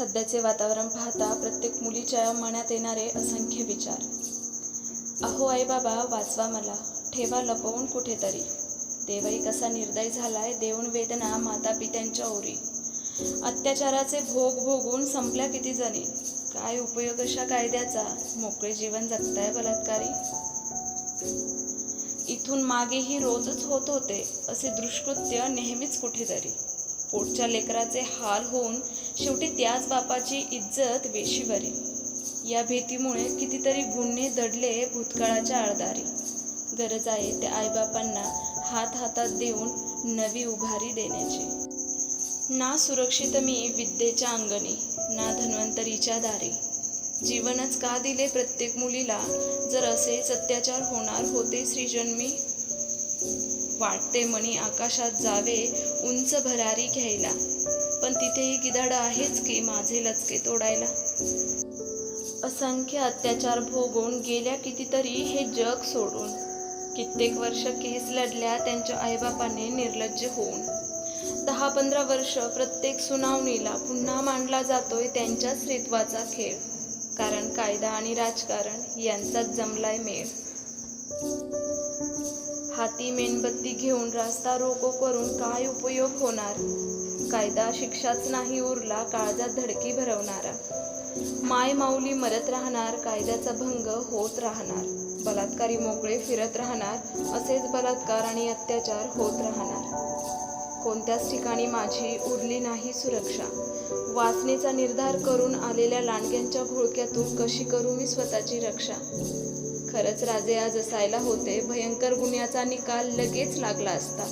सध्याचे वातावरण पाहता प्रत्येक मुलीच्या मनात येणारे असंख्य विचार. अहो आई बाबा वाचवा मला. ठेवा लपवून कुठेतरी. देवही कसा निर्दय झालाय देऊन वेदना माता पित्यांच्या ओरी. अत्याचाराचे भोग भोगून संपल्या किती जणी? काय उपयोग अशा कायद्याचा? मोकळे जीवन जगताय बलात्कारी. इथून मागेही रोजच होत होते असे दुष्कृत्य नेहमीच कुठेतरी. पोटच्या लेकराचे हाल होऊन शेवटी त्याच बापाची इज्जत वेशीवरी. या भीतीमुळे कितीतरी गुन्हे दडले भूतकाळाच्या आळदारी. गरज आहे त्या आईबापांना हात हातात देऊन नवी उभारी देण्याची. ना सुरक्षित मी विद्येच्या अंगणी ना धन्वंतरीच्या दारी. जीवनच का दिले प्रत्येक मुलीला? जर असेच अत्याचार होणार होते श्रीजन्मी वाटते मणी आकाशात जावे उंच भरारी घ्यायला. पण तिथेही गिधाड आहेच की माझे लचके तोडायला. असंख्य अत्याचार भोगून गेल्या कितीतरी हे जग सोडून. कित्येक वर्ष केस लढल्या त्यांच्या आईबापाने निर्लज्ज होऊन. दहा पंधरा वर्ष प्रत्येक सुनावणीला पुन्हा मांडला जातोय त्यांच्याच रित्वाचा खेळ. कारण कायदा आणि राजकारण यांचाच जमलाय मेळ. हाती मेणबत्ती घेऊन रास्ता रोको करून काय उपयोग होणार? कायदा शिक्षाच नाही उरला काळजात धडकी भरवणारा. माय माऊली मरत राहणार कायद्याचा भंग होत राहणार. बलात्कारी मोकळे फिरत राहणार असेच बलात्कार आणि अत्याचार होत राहणार. कोणत्याच ठिकाणी माझी उरली नाही सुरक्षा. वाचनेचा निर्धार करून आलेल्या लांडग्यांच्या घोळक्यातून कशी करू मी स्वतःची रक्षा? खरंच राजे आज असायला होते. भयंकर गुन्ह्याचा निकाल लगेच लागला असता.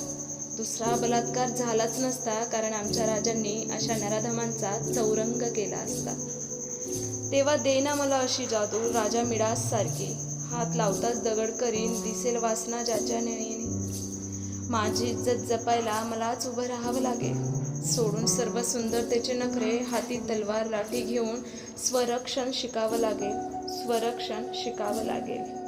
दुसरा बलात्कार झालाच नसता कारण आमच्या राजांनी अशा नराधमांचा चौरंग केला असता. तेव्हा देना मला अशी जादू राजा मिडास सारखी. हात लावताच दगड करीन दिसेल वासना ज्याच्या नयनी माझी इज्जत जपायला मलाच उभं राहावं लागेल. सोडून सर्व सुंदरतेचे नखरे हाती तलवार लाठी घेऊन स्वरक्षण शिकावं लागेल. स्वरक्षण शिकावं लागेल.